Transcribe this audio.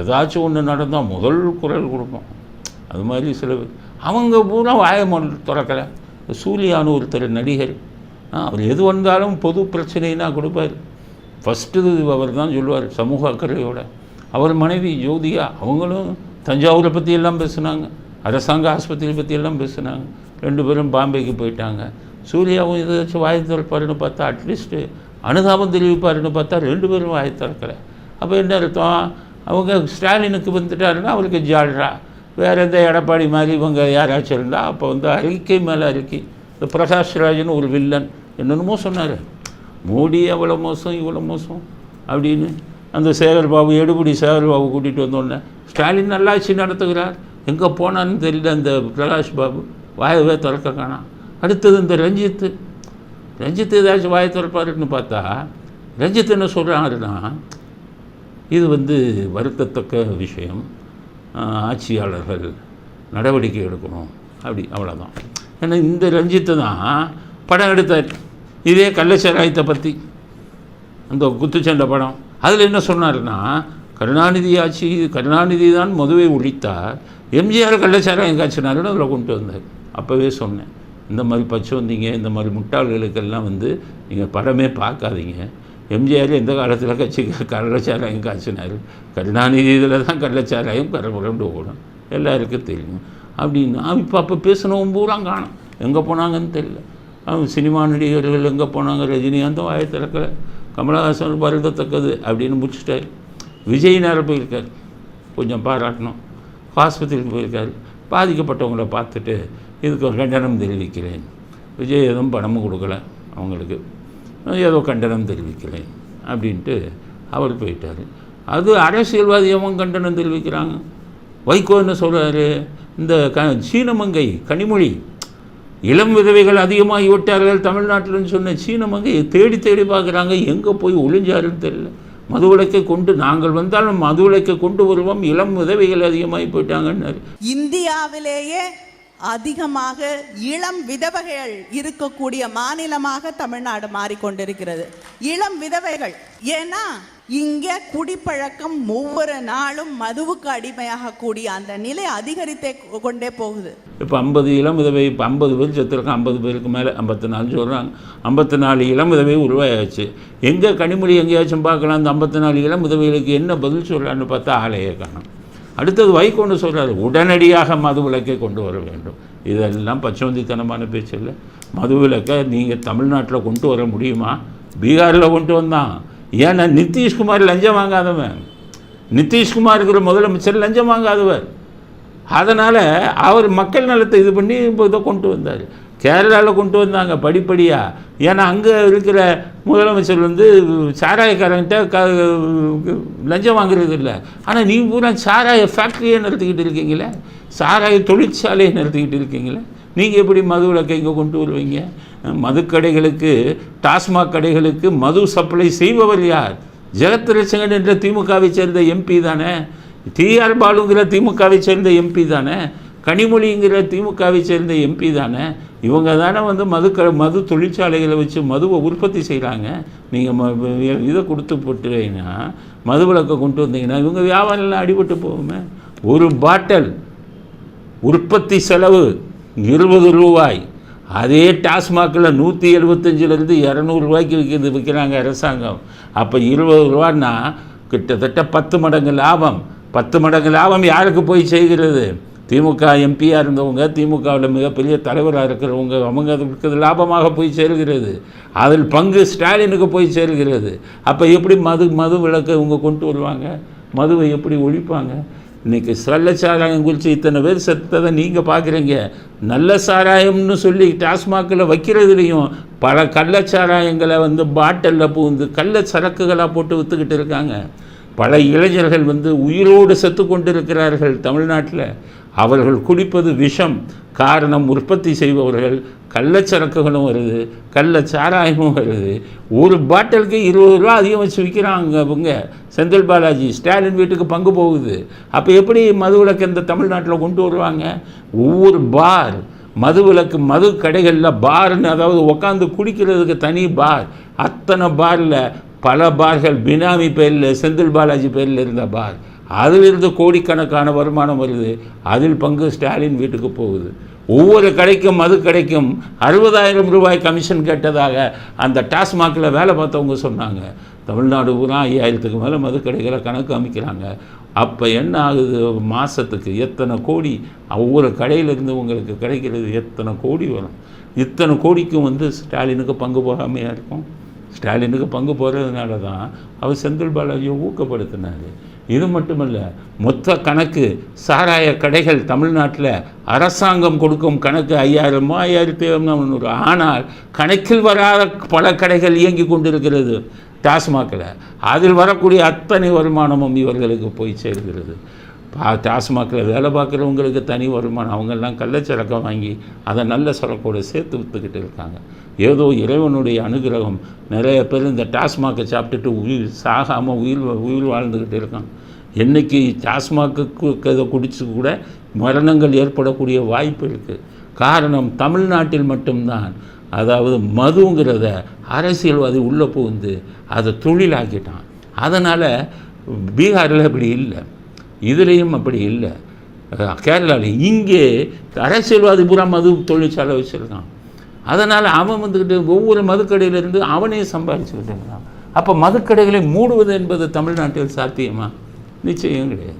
ஏதாச்சும் ஒன்று நடந்தால் முதல் குரல் கொடுப்போம். அது மாதிரி சில அவங்க பூரா வாயமொழி திறக்கலை. சூர்யானு ஒருத்தர் நடிகர். அவர் எது வந்தாலும் பொது பிரச்சனைனா கொடுப்பார். ஃபஸ்ட்டு அவர் தான் சொல்லுவார் சமூக அக்கறையோட. அவர் மனைவி ஜோதியா அவங்களும் தஞ்சாவூரை பற்றி எல்லாம் பேசுனாங்க. அரசாங்க ஆஸ்பத்திரி பற்றி எல்லாம் பேசுனாங்க. ரெண்டு பேரும் பாம்பேக்கு போயிட்டாங்க. சூர்யாவும் ஏதாச்சும் வாய் திறப்பாருன்னு பார்த்தா அட்லீஸ்ட்டு அனுதாபம் தெரிவிப்பாருன்னு பார்த்தா ரெண்டு பேரும் வாய் திறக்கலை. அப்போ என்ன அர்த்தம்? அவங்க ஸ்டாலினுக்கு வந்துட்டாருன்னா அவருக்கு ஜால்ரா. வேறு எந்த எடப்பாடி மாதிரி இவங்க யாராச்சும் இருந்தால் அப்போ வந்து அறிக்கை மேலே அறிக்கை. இந்த பிரகாஷ்ராஜ்னு ஒரு வில்லன். என்னென்னமோ சொன்னார். மோடி அவ்வளோ மோசம் இவ்வளோ மோசம் அப்படின்னு. அந்த சேகர் பாபு எடுபடி சேகர்பாபு கூட்டிகிட்டு வந்தோடனே ஸ்டாலின் நல்லாட்சி நடத்துகிறார். எங்கே போனான்னு தெரியல அந்த பிரகாஷ் பாபு. வாயவே திறக்க காணாம். அடுத்தது இந்த ரஞ்சித்து. ரஞ்சித் ஏதாச்சும் வாயை திறப்பாருன்னு பார்த்தா ரஞ்சித் என்ன சொல்கிறாருன்னா இது வந்து வருத்தத்தக்க விஷயம். ஆட்சியாளர்கள் நடவடிக்கை எடுக்கணும். அப்படி அவ்வளோதான் ஏன்னா இந்த ரஞ்சித்தை தான் படம் எடுத்தார். இதே கள்ளச்சராயத்தை பற்றி அந்த குத்துச்சண்டை படம். அதில் என்ன சொன்னார்னா கருணாநிதி ஆட்சி கருணாநிதி தான் மதுவை ஒழித்தார். எம்ஜிஆர் கள்ளச்சாராயம் காய்ச்சினாருன்னு அதில் கொண்டு வந்தார். அப்போவே சொன்னேன். இந்த மாதிரி பச்சை வந்தீங்க இந்த மாதிரி முட்டாள்களுக்கெல்லாம் வந்து நீங்கள் படமே பார்க்காதீங்க. எம்ஜிஆர் எந்த காலத்தில் கட்சி கள்ளச்சாராயம் காய்ச்சினார் கருணாநிதி இதில் தான் கள்ளச்சாராயம் கரபுரண்டு ஓடும் எல்லாருக்கும் தெரியும் அப்படின்னா இப்போ அப்போ பேசினவன் பூரா காணும் எங்கே போனாங்கன்னு தெரியல அவன் சினிமா நடிகர்கள் எங்கே போனாங்க ரஜினிகாந்தும் வாய திறக்கலை கமலஹாசன் வருந்தத்தக்கது அப்படின்னு முடிச்சுட்டார் விஜய் நேரம் போயிருக்கார் கொஞ்சம் பாராட்டணும் ஆஸ்பத்திரிக்கு போயிருக்காரு பாதிக்கப்பட்டவங்கள பார்த்துட்டு இதுக்கு ஒரு கண்டனம் தெரிவிக்கிறேன் விஜய் எதுவும் பணமும் கொடுக்கல அவங்களுக்கு ஏதோ கண்டனம் தெரிவிக்கிறேன் அப்படின்ட்டு அவர் போயிட்டார். அது அரசியல்வாதியமும் கண்டனம் தெரிவிக்கிறாங்க வைகோ என்ன சொல்கிறாரு இந்த க சீனமங்கை கனிமொழி இளம் விதவைகள் அதிகமாகி விட்டார்கள் தமிழ்நாட்டில்னு சொன்ன சீனமங்கையை தேடி தேடி பார்க்குறாங்க. எங்கே போய் ஒளிஞ்சாருன்னு தெரியல. உலக்கை கொண்டு நாங்கள் வந்தாலும் மதுவிலக்கை கொண்டு வருவோம். இளம் விதவைகள் அதிகமாகி போயிட்டாங்கன்னாரு. இந்தியாவிலேயே அதிகமாக இளம் விதவைகள் இருக்கக்கூடிய மாநிலமாக தமிழ்நாடு மாறிக்கொண்டிருக்கிறது. இளம் விதவைகள் ஏன்னா இங்கே குடிப்பழக்கம் ஒவ்வொரு நாளும் மதுவுக்கு அடிமையாக கூடிய அந்த நிலை அதிகரித்தே கொண்டே போகுது. இப்போ ஐம்பது இளம் விதவை இப்போ ஐம்பது பேர் செத்துருக்கான் ஐம்பது பேருக்கு மேலே ஐம்பத்தி நாலு சொல்கிறாங்க ஐம்பத்தி நாலு இளம் விதவை உருவாயாச்சு. எங்கே கனிமொழி எங்கேயாச்சும் பார்க்கலாம் அந்த ஐம்பத்தி நாலு இளம் விதவைகளுக்கு என்ன பதில் சொல்கிறான்னு பார்த்தா ஆலையே காணும் அடுத்தது வைகொண்டு சொல்கிறார் உடனடியாக மது விலக்கை கொண்டு வர வேண்டும். இதெல்லாம் பச்சவந்தித்தனமான பேச்சு இல்லை மது விலக்கை நீங்கள் தமிழ்நாட்டில் கொண்டு வர முடியுமா? பீகாரில் கொண்டு வந்தான். ஏன்னா நிதிஷ்குமார் லஞ்சம் வாங்காதவன். நிதிஷ்குமார் முதலமைச்சர் லஞ்சம் வாங்காதவர். அதனால் அவர் மக்கள் நலத்தை இது பண்ணி இப்போ இதை கொண்டு வந்தார். கேரளாவில் கொண்டு வந்தாங்க படிப்படியாக ஏன்னா அங்கே இருக்கிற முதலமைச்சர் வந்து சாராயக்காரன்ட்ட க லஞ்சம் வாங்குறது இல்லை. ஆனால் நீ பூரா சாராய ஃபேக்ட்ரியை நடத்திக்கிட்டு இருக்கீங்களே? சாராய தொழிற்சாலையை நடத்திக்கிட்டு இருக்கீங்களே? நீங்கள் எப்படி மது விலக்கை இங்கே கொண்டு வருவீங்க? மதுக்கடைகளுக்கு டாஸ்மாக் கடைகளுக்கு மது சப்ளை செய்பவர் யார்? ஜெகத் ரட்சகன் என்ற திமுகவை சேர்ந்த எம்பி தானே? டிஆர் பாலுங்கிற திமுகவை சேர்ந்த எம்பி தானே? கனிமொழிங்கிற திமுகவை சேர்ந்த எம்பி தானே இவங்க தானே வந்து மதுக்க மது தொழிற்சாலைகளை வச்சு மதுவை உற்பத்தி செய்கிறாங்க நீங்கள் ம இதை கொடுத்து போட்டுறீங்கன்னா மது விளக்கை கொண்டு வந்தீங்கன்னா இவங்க வியாபாரம்லாம் அடிபட்டு போகுமே. ஒரு பாட்டில் உற்பத்தி செலவு இருபது ரூபாய். அதே டாஸ்மாகில் நூற்றி எழுபத்தஞ்சிலேருந்து இரநூறுவாய்க்கு விற்கிறது விற்கிறாங்க அரசாங்கம். அப்போ இருபது ரூபான்னா கிட்டத்தட்ட பத்து மடங்கு லாபம். பத்து மடங்கு லாபம் யாருக்கு போய் செய்கிறது? திமுக எம்பியாக இருந்தவங்க திமுகவில் மிகப்பெரிய தலைவராக இருக்கிறவங்க அவங்க அதுக்கு லாபமாக போய் சேர்கிறது. அதில் பங்கு ஸ்டாலினுக்கு போய் சேர்கிறது. அப்போ எப்படி மது மது விளக்கை இவங்க கொண்டு வருவாங்க? மதுவை எப்படி ஒழிப்பாங்க? இன்றைக்கி நல்ல சாராயம் குறித்து இத்தனை பேர் செத்ததை நீங்கள் பார்க்குறீங்க நல்ல சாராயம்னு சொல்லி டாஸ்மாகில் வைக்கிறதுலையும் பல கள்ளச்சாராயங்களை வந்து பாட்டிலில் பூந்து கள்ள சரக்குகளாக போட்டு விற்றுக்கிட்டு இருக்காங்க. பல இளைஞர்கள் வந்து உயிரோடு செத்து கொண்டிருக்கிறார்கள் தமிழ்நாட்டில். அவர்கள் குடிப்பது விஷம் காரணம் உற்பத்தி செய்பவர்கள் கள்ளச்சரக்குகளும் வருது கள்ள சாராயமும் வருது. ஒரு பாட்டிலுக்கு இருபது ரூபா அதிகம் வச்சு விற்கிறாங்க அவங்க செந்தில் பாலாஜி ஸ்டாலின் வீட்டுக்கு பங்கு போகுது. அப்போ எப்படி மது விளக்கு இந்த தமிழ்நாட்டில் கொண்டு வருவாங்க? ஒவ்வொரு பார் மது விளக்கு மது கடைகளில் பார்னு அதாவது உட்காந்து குடிக்கிறதுக்கு தனி பார். அத்தனை பாரில் பல பார்கள் பினாமி பேரில் செந்தில் பாலாஜி பேரில் இருந்த பார். அதிலிருந்து கோடிக்கணக்கான வருமானம் வருது. அதில் பங்கு ஸ்டாலின் வீட்டுக்கு போகுது. ஒவ்வொரு கடைக்கும் மது கடைக்கும் அறுபதாயிரம் ரூபாய் கமிஷன் கேட்டதாக அந்த டாஸ்மாகில் வேலை பார்த்தவங்க சொன்னாங்க. தமிழ்நாடு பூரா ஐயாயிரத்துக்கு மேலே மது கடைகளை கணக்கு அமைக்கிறாங்க. அப்போ என்ன ஆகுது? மாதத்துக்கு எத்தனை கோடி? ஒவ்வொரு கடையிலேருந்து உங்களுக்கு கிடைக்கிறது எத்தனை கோடி வரும்? இத்தனை கோடிக்கும் வந்து ஸ்டாலினுக்கு பங்கு போகாமையாக இருக்கும்? ஸ்டாலினுக்கு பங்கு போகிறதுனால தான் அவர் செந்தில் பாலாஜியை ஊக்கப்படுத்தினார். இது மட்டுமல்ல மொத்த கணக்கு சாராய கடைகள் தமிழ்நாட்டில் அரசாங்கம் கொடுக்கும் கணக்கு ஐயாயிரமோ ஐயாயிரத்தி முந்நூறு ஆனால் கணக்கில் வராத பல கடைகள் இயங்கி கொண்டிருக்கிறது டாஸ்மாகில். அதில் வரக்கூடிய அத்தனை வருமானமும் இவர்களுக்கு போய் சேர்கிறது. பா டாஸ்மாகில் வேலை பார்க்குறவங்களுக்கு தனி வருமானம். அவங்கெல்லாம் கள்ளச்சரக்கை வாங்கி அதை நல்ல சரக்கோடு சேர்த்து விற்றுக்கிட்டு இருக்காங்க. ஏதோ இறைவனுடைய அனுகிரகம். நிறைய பேர் இந்த டாஸ்மாக்கை சாப்பிட்டுட்டு உயிர் சாகாமல் உயிர் உயிர் வாழ்ந்துக்கிட்டு இருக்கான் என்னைக்கு டாஸ்மாக்கு இதை குடிச்சு கூட மரணங்கள் ஏற்படக்கூடிய வாய்ப்பு இருக்குது காரணம் தமிழ்நாட்டில் மட்டும்தான். அதாவது மதுங்கிறத அரசியல்வாதி உள்ளே புகுந்து அதை தொழிலாக்கிட்டான். அதனால் பீகாரில் அப்படி இல்லை. இதுலேயும் அப்படி இல்லை. கேரளாவில் இங்கே அரசியல்வாதி பூரா மது தொழிற்சாலை வச்சுருக்கான். அதனால் அவன் வந்துக்கிட்டு ஒவ்வொரு மதுக்கடையிலேருந்து அவனே சம்பாதிச்சுக்கிட்டு இருக்கான். அப்போ மதுக்கடைகளை மூடுவது என்பது தமிழ்நாட்டில் சாத்தியமா? நிச்சயம் கிடையாது.